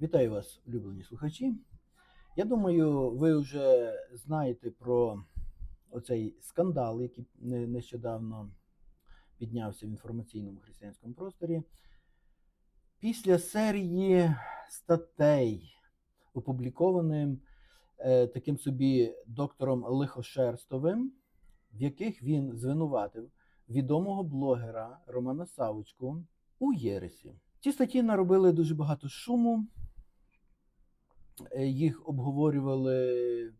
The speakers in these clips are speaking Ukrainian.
Вітаю вас, улюблені слухачі. Я думаю, ви вже знаєте про оцей скандал, який нещодавно піднявся в інформаційному християнському просторі. Після серії статей, опублікованим е, таким собі доктором Лихошерстовим, в яких він звинуватив відомого блогера Романа Савочку у Єресі. Ці статті наробили дуже багато шуму. Е, Їх обговорювали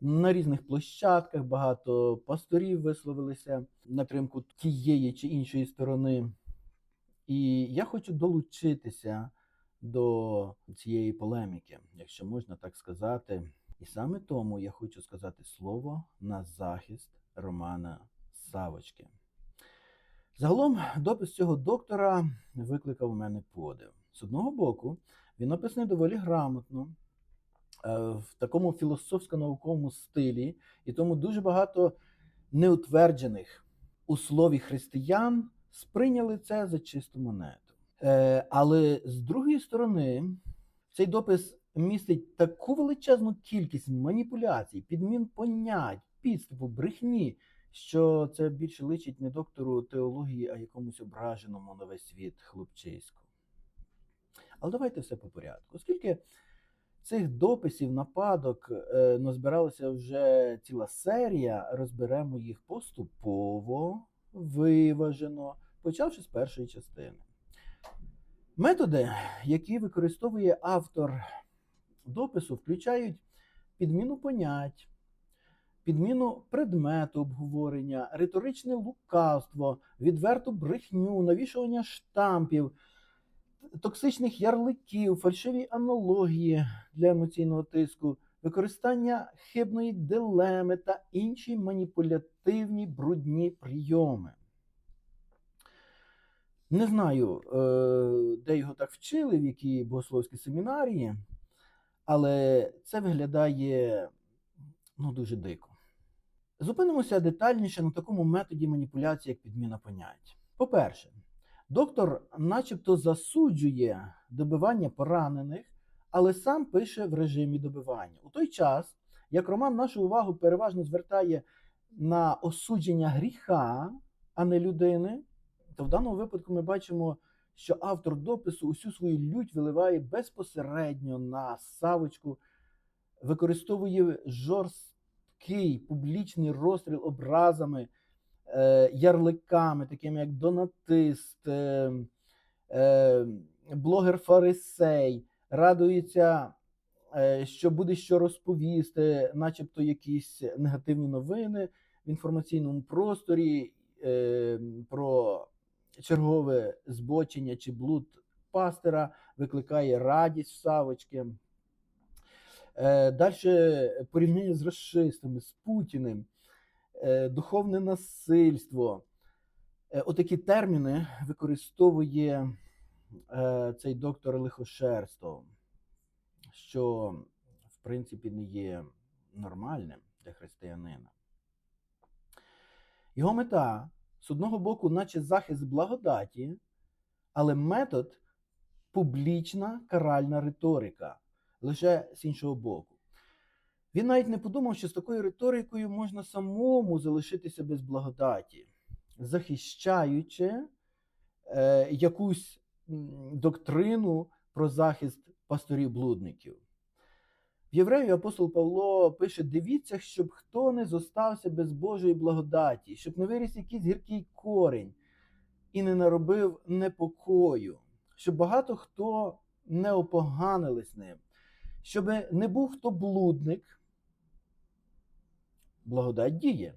на різних площадках. Багато пасторів висловилися в напрямку тієї чи іншої сторони. І я хочу долучитися до цієї полеміки, якщо можна так сказати. І саме тому я хочу сказати слово на захист Романа Савочки. Загалом, допис цього доктора викликав у мене подив. З одного боку, він написаний доволі грамотно, е, в такому філософсько-науковому стилі, і тому дуже багато неутверджених у слові християн сприйняли це за чисту монету. Е, Але з другої сторони, цей допис містить таку величезну кількість маніпуляцій, підмін понять, підступу, брехні, що це більше личить не доктору теології, а якомусь ображеному на весь світ хлопчиську. Але давайте все по порядку. Оскільки цих дописів, нападок е, назбиралася вже ціла серія, розберемо їх поступово, виважено, почавши з першої частини. Методи, які використовує автор допису, включають підміну понять, підміну предмету обговорення, риторичне лукавство, відверту брехню, навішування штампів, токсичних ярликів, фальшиві аналогії для емоційного тиску, використання хибної дилеми та інші маніпулятивні брудні прийоми. Не знаю, е, де його так вчили, в якій богословській семінарії, але це виглядає ну, дуже дико. Зупинимося детальніше на такому методі маніпуляції, як підміна понять. По-перше, доктор начебто засуджує добивання поранених, але сам пише в режимі добивання. У той час, як Роман нашу увагу переважно звертає на осудження гріха, а не людини, то в даному випадку ми бачимо, що автор допису усю свою лють виливає безпосередньо на савочку, використовує жорсткий публічний розстріл образами, ярликами, такими як Донатист, е, е, блогер Фарисей, радується, е, що буде що розповісти, начебто якісь негативні новини в інформаційному просторі е, про чергове збочення чи блуд пастира викликає радість в Савочки. Е, Далі порівняння з расистами, з Путіним, е, духовне насильство. Е, Отакі терміни використовує е, цей доктор Лихошерстов, що в принципі не є нормальним для християнина. Його мета з одного боку, наче захист благодаті, але метод публічна каральна риторика, лише з іншого боку. Він навіть не подумав, що з такою риторикою можна самому залишитися без благодаті, захищаючи е, якусь доктрину про захист пасторів-блудників. В Єврею апостол Павло пише: дивіться, щоб хто не зостався без Божої благодаті, щоб не виріс якийсь гіркий корінь і не наробив непокою, щоб багато хто не опоганились ним, щоб не був хто блудник, благодать діє.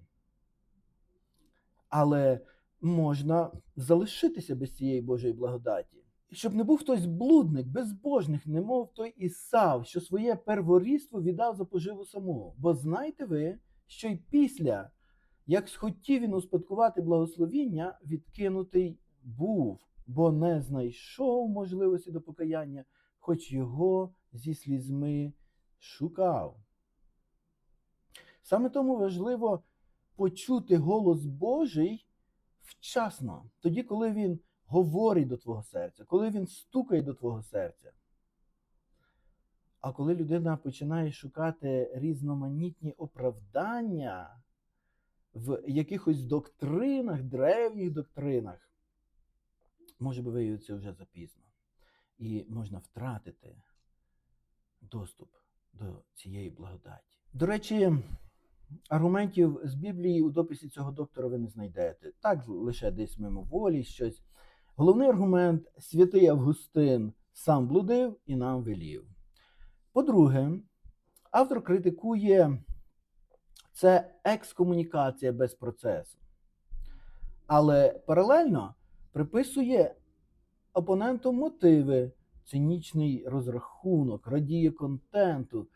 Але можна залишитися без цієї Божої благодаті. Щоб не був хтось блудник, безбожник, немов той Ісав, що своє перворідство віддав за поживу самого. Бо знаєте ви, що й після, як схотів він успадкувати благословіння, відкинутий був, бо не знайшов можливості до покаяння, хоч його зі слізьми шукав. Саме тому важливо почути голос Божий вчасно, тоді, коли він говорить до твого серця, коли він стукає до твого серця. А коли людина починає шукати різноманітні оправдання в якихось доктринах, древніх доктринах, може би виявитися вже запізно. І можна втратити доступ до цієї благодаті. До речі, аргументів з Біблії у дописі цього доктора ви не знайдете. Так лише десь мимоволі щось. Головний аргумент святий Августин сам блудив і нам велів. По-друге, автор критикує це екскомунікація без процесу. Але паралельно приписує опоненту мотиви, цинічний розрахунок, радіє контенту,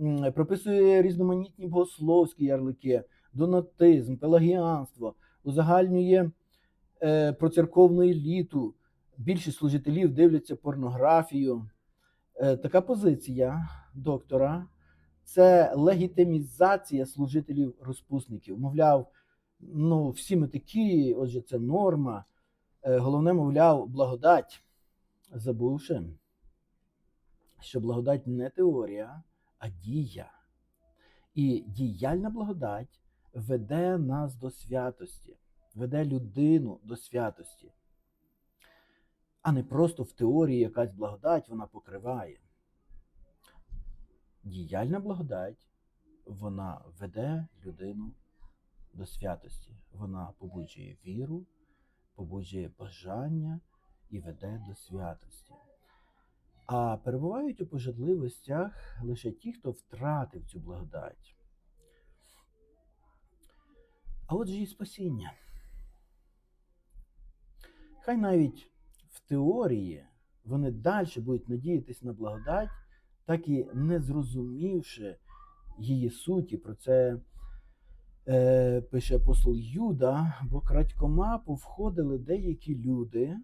м, приписує різноманітні богословські ярлики, донатизм, пелагіанство, узагальнює е, про церковну еліту. Більшість служителів дивляться порнографію. Е, така позиція доктора це легітимізація служителів розпусників. Мовляв, ну всі ми такі, отже, це норма. Е, Головне, мовляв, благодать, забувши, що благодать не теорія, а дія. І діяльна благодать веде нас до святості, веде людину до святості, а не просто в теорії якась благодать вона покриває. Діяльна благодать вона веде людину до святості. Вона побуджує віру, побуджує бажання і веде до святості. А перебувають у пожадливостях лише ті, хто втратив цю благодать. А отже і спасіння. Хай навіть в теорії вони далі будуть надіятися на благодать, так і не зрозумівши її суті. Про це е, пише апостол Юда, бо крадькома повходили деякі люди,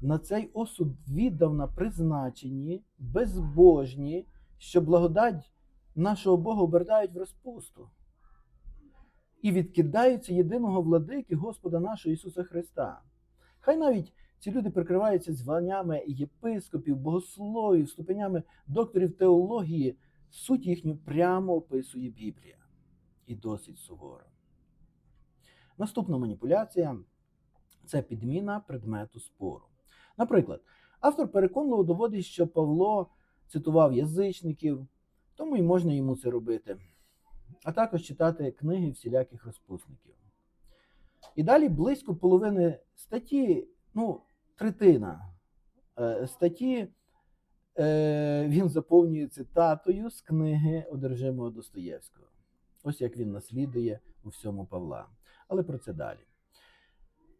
на цей осуд віддавна призначені, безбожні, що благодать нашого Бога обертають в розпусту. І відкидаються єдиного владики Господа нашого Ісуса Христа. Хай навіть ці люди прикриваються званнями єпископів, богословів, ступенями докторів теології, суть їхню прямо описує Біблія. І досить суворо. Наступна маніпуляція це підміна предмету спору. Наприклад, автор переконливо доводить, що Павло цитував язичників, тому і можна йому це робити, а також читати книги всіляких розпусників. І далі близько половини статті, ну, третина е, статті е, він заповнює цитатою з книги одержимого Достоєвського. Ось як він наслідує у всьому Павла. Але про це далі.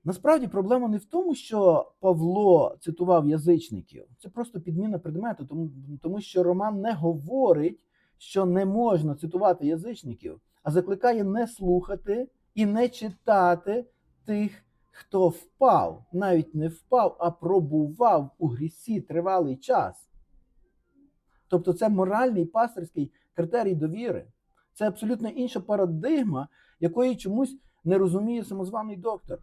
Насправді проблема не в тому, що Павло цитував язичників. Це просто підміна предмету, тому, тому що Роман не говорить, що не можна цитувати язичників, а закликає не слухати і не читати тих, хто впав, навіть не впав, а пробував у грісі тривалий час. Тобто це моральний пастирський критерій довіри. Це абсолютно інша парадигма, якої чомусь не розуміє самозваний доктор.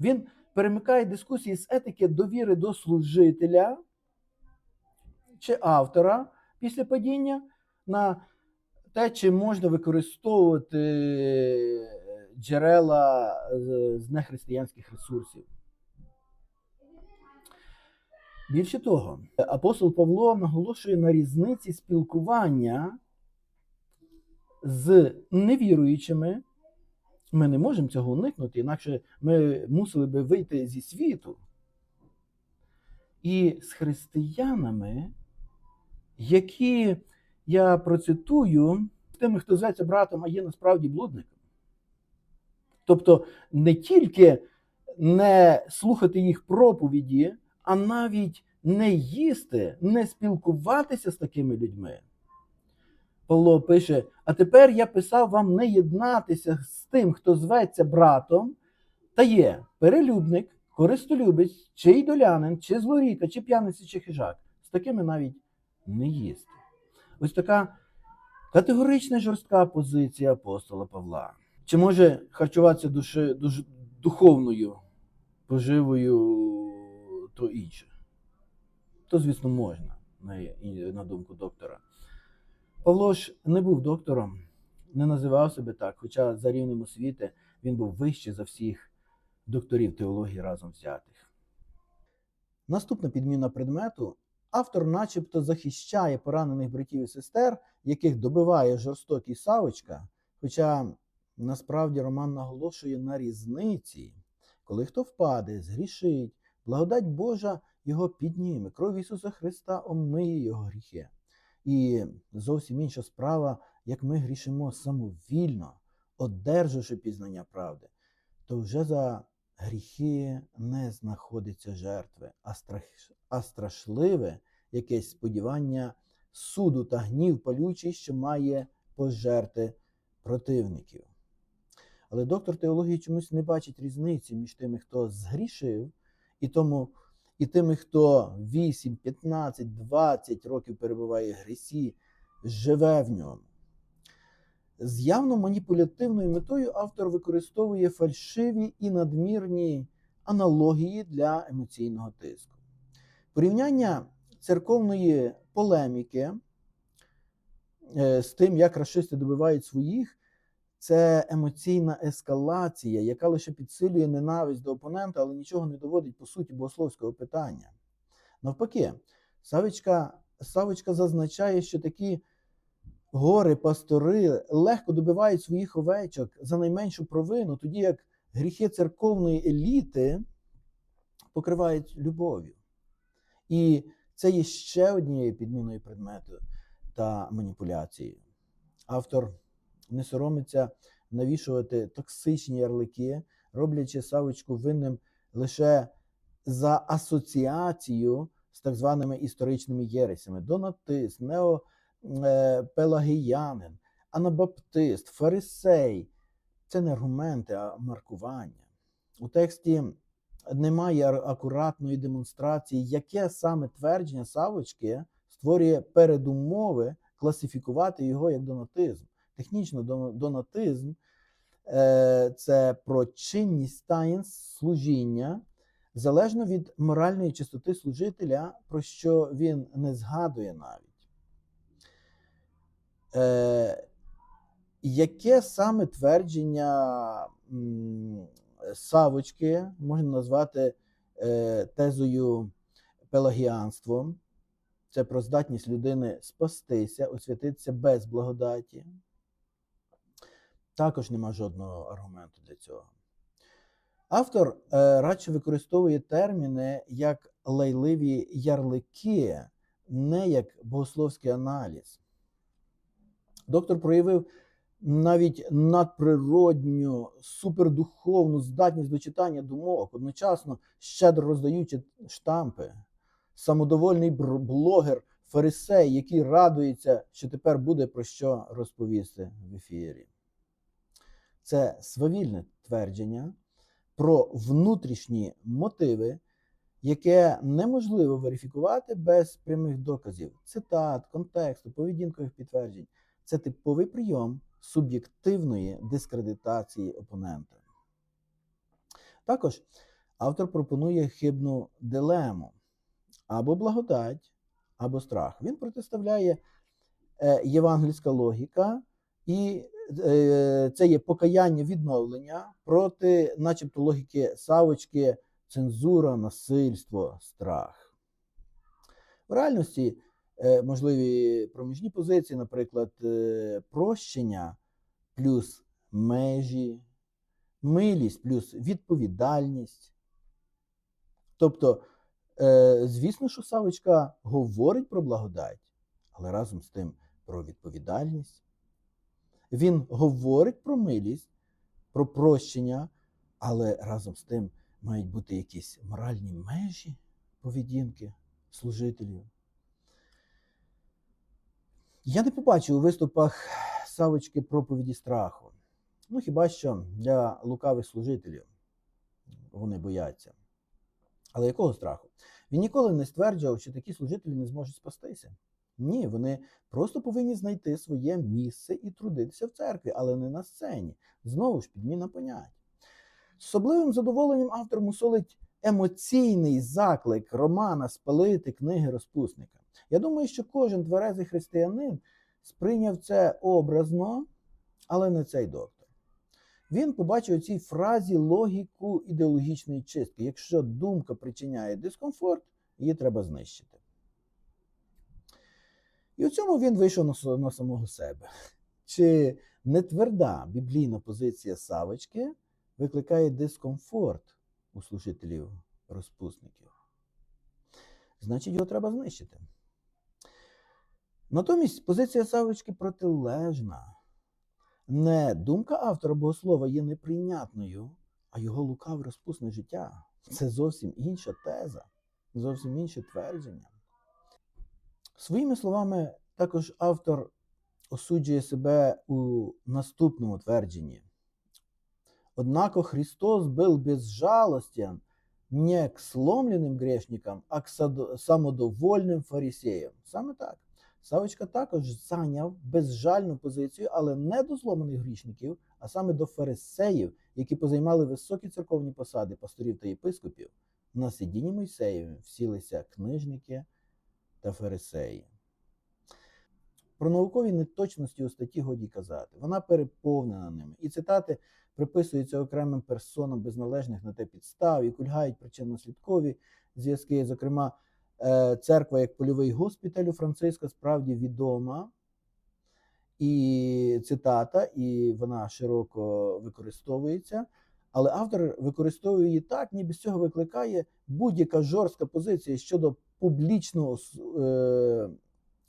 Він перемикає дискусії з етики довіри до служителя чи автора після падіння на те, чи можна використовувати джерела з- з нехристиянських ресурсів. Більше того, апостол Павло наголошує на різниці спілкування з невіруючими. Ми не можемо цього уникнути, інакше ми мусили би вийти зі світу. І з християнами, які я процитую, тими, хто зветься братом, а є насправді блудником. Тобто не тільки не слухати їх проповіді, а навіть не їсти, не спілкуватися з такими людьми. Павло пише: А тепер я писав вам не єднатися з тим, хто зветься братом, та є перелюбник, користолюбець, чи ідолянин, чи злоріка, чи п'яниця, чи хижак. З такими навіть не їсти. Ось така категорична жорстка позиція апостола Павла. Чи може харчуватися души, душ, духовною поживою то інше? То, звісно, можна. на, на думку доктора. Павло ж не був доктором, не називав себе так, хоча за рівнем освіти він був вищий за всіх докторів теології разом взятих. Наступна підміна предмету. Автор начебто захищає поранених братів і сестер, яких добиває жорстокий Савочка, хоча насправді Роман наголошує на різниці, коли хто впаде, згрішить, благодать Божа його підніме, кров Ісуса Христа омиє його гріхи. І зовсім інша справа, як ми грішимо самовільно, одержавши пізнання правди, то вже за гріхи не знаходиться жертви, а, страх, а страшливе якесь сподівання суду та гнів палючий, що має пожерти противників. Але доктор теології чомусь не бачить різниці між тими, хто згрішив, і, тому, і тими, хто 8, 15, 20 років перебуває в грісі, живе в ньому. З явно маніпулятивною метою автор використовує фальшиві і надмірні аналогії для емоційного тиску. Порівняння церковної полеміки е, з тим, як расисти добивають своїх, це емоційна ескалація, яка лише підсилює ненависть до опонента, але нічого не доводить по суті богословського питання. Навпаки, Савичка, Савичка зазначає, що такі гори пастори легко добивають своїх овечок за найменшу провину, тоді як гріхи церковної еліти покривають любов'ю. І це є ще однією підміною предмету та маніпуляцією. Автор не соромиться навішувати токсичні ярлики, роблячи Савочку винним лише за асоціацію з так званими історичними єресями: донатист, неопелагіянин, анабаптист, фарисей. Це не аргументи, а маркування. У тексті немає акуратної демонстрації, яке саме твердження Савочки створює передумови класифікувати його як донатизм. Технічно донатизм е, це про чинність таїнств служіння залежно від моральної чистоти служителя, про що він не згадує навіть. Е, яке саме твердження Савочки можна назвати е, тезою пелагіанством? Це про здатність людини спастися, освятитися без благодаті. Також нема жодного аргументу для цього. Автор е, радше використовує терміни як лайливі ярлики, не як богословський аналіз. Доктор проявив навіть надприродню, супердуховну здатність до читання думок, одночасно щедро роздаючи штампи. Самодовольний блогер, фарисей, який радується, що тепер буде про що розповісти в ефірі. Це свавільне твердження про внутрішні мотиви, яке неможливо верифікувати без прямих доказів, цитат, контексту, поведінкових підтверджень. Це типовий прийом суб'єктивної дискредитації опонента. Також автор пропонує хибну дилему або благодать, або страх. Він протиставляє е, євангельська логіка, і це є покаяння відновлення проти, начебто, логіки Савочки, цензура, насильство, страх. В реальності е, можливі проміжні позиції, наприклад, е, прощення плюс межі, милість плюс відповідальність. Тобто, е, звісно, що Савочка говорить про благодать, але разом з тим про відповідальність. Він говорить про милість, про прощення, але разом з тим мають бути якісь моральні межі поведінки служителів. Я не побачив у виступах Савочки проповіді страху. Ну, хіба що для лукавих служителів вони бояться. Але якого страху? Він ніколи не стверджував, що такі служителі не зможуть спастися. Ні, вони просто повинні знайти своє місце і трудитися в церкві, але не на сцені. Знову ж підміна понять. З особливим задоволенням автор мусолить емоційний заклик Романа спалити книги розпусника. Я думаю, що кожен тверезий християнин сприйняв це образно, але не цей доктор. Він побачив у цій фразі логіку ідеологічної чистки. Якщо думка причиняє дискомфорт, її треба знищити. І у цьому він вийшов на, на самого себе. Чи не тверда біблійна позиція Савочки викликає дискомфорт у служителів розпусників? Значить, його треба знищити. Натомість позиція Савочки протилежна. Не думка автора богослова є неприйнятною, а його лукаве розпусне життя. Це зовсім інша теза, зовсім інше твердження. Своїми словами, також автор осуджує себе у наступному твердженні. Однако Христос был безжалостен не к сломленим грешникам, а к самодовольним фарисеям. Саме так. Савочка також зайняв безжальну позицію, але не до зломаних грішників, а саме до фарисеїв, які позаймали високі церковні посади пасторів та єпископів. На сидінні Мойсеєві всілися книжники та фарисеї. Про наукові неточності у статті годі казати. Вона переповнена ними. І цитати приписуються окремим персонам без належних на те підстав і кульгають причинно-слідкові зв'язки. Зокрема, е, церква як польовий госпіталь у Франциска справді відома. І цитата, і вона широко використовується. Але автор використовує її так, ніби з цього викликає будь-яка жорстка позиція щодо публічного е,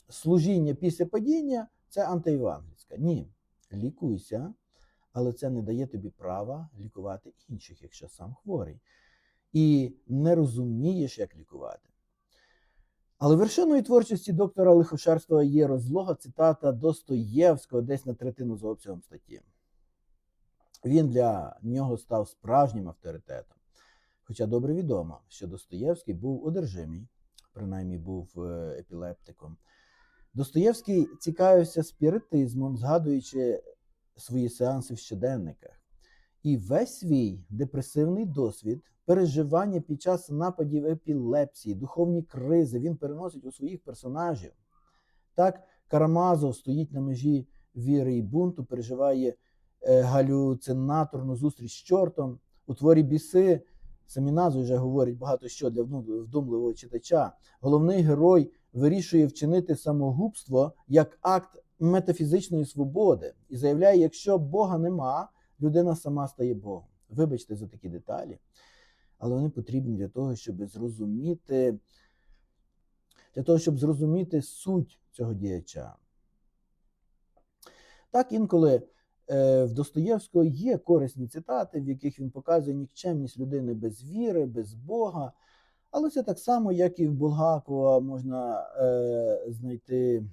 служіння після падіння це антиєвангельська. Ні, лікуйся, але це не дає тобі права лікувати інших, якщо сам хворий. І не розумієш, як лікувати. Але вершиною творчості доктора лихошарства є розлога цитата Достоєвського десь на третину за обсягом статті. Він для нього став справжнім авторитетом. Хоча добре відомо, що Достоєвський був одержимий, принаймні був е, епілептиком. Достоєвський цікавився спіритизмом, згадуючи свої сеанси в щоденниках. І весь свій депресивний досвід, переживання під час нападів епілепсії, духовні кризи він переносить у своїх персонажів. Так, Карамазов стоїть на межі віри і бунту, переживає е, галюцинаторну зустріч з чортом. У творі біси самі назви вже говорять багато що для вдумливого читача. Головний герой вирішує вчинити самогубство як акт метафізичної свободи і заявляє, якщо Бога нема, людина сама стає Богом. Вибачте за такі деталі, але вони потрібні для того, щоб зрозуміти, для того, щоб зрозуміти суть цього діяча. Так, інколи в Достоєвського є корисні цитати, в яких він показує нікчемність людини без віри, без Бога. Але це так само, як і в Булгакова можна е, знайти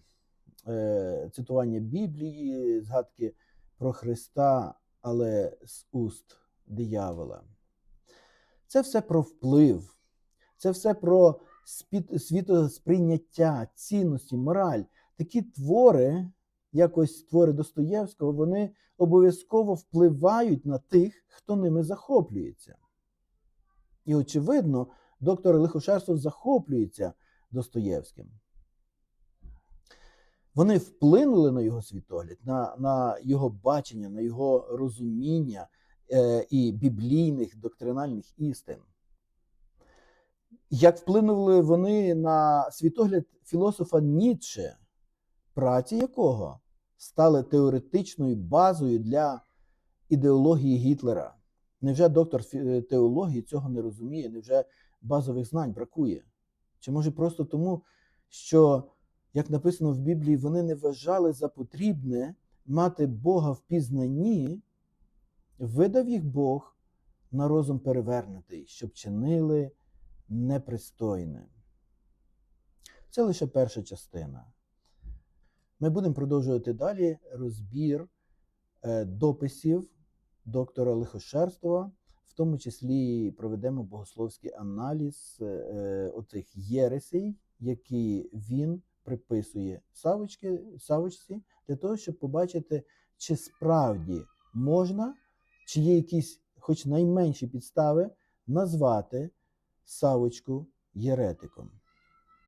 е, цитування Біблії, згадки про Христа, але з уст диявола. Це все про вплив, це все про світосприйняття, цінності, мораль. Такі твори, якось твори Достоєвського, вони обов'язково впливають на тих, хто ними захоплюється. І, очевидно, доктор Лихошерстов захоплюється Достоєвським. Вони вплинули на його світогляд, на, на його бачення, на його розуміння е, і біблійних доктринальних істин. Як вплинули вони на світогляд філософа Ніцше, праці якого стали теоретичною базою для ідеології Гітлера. Невже доктор теології цього не розуміє? Невже базових знань бракує? Чи може просто тому, що, як написано в Біблії, вони не вважали за потрібне мати Бога в пізнанні, видав їх Бог на розум перевернутий, щоб чинили непристойне. Це лише перша частина. Ми будемо продовжувати далі розбір е, дописів доктора Лихошерстова, в тому числі проведемо богословський аналіз е, оцих єресей, які він приписує Савочки, Савочці, для того, щоб побачити, чи справді можна, чи є якісь, хоч найменші підстави, назвати Савочку єретиком.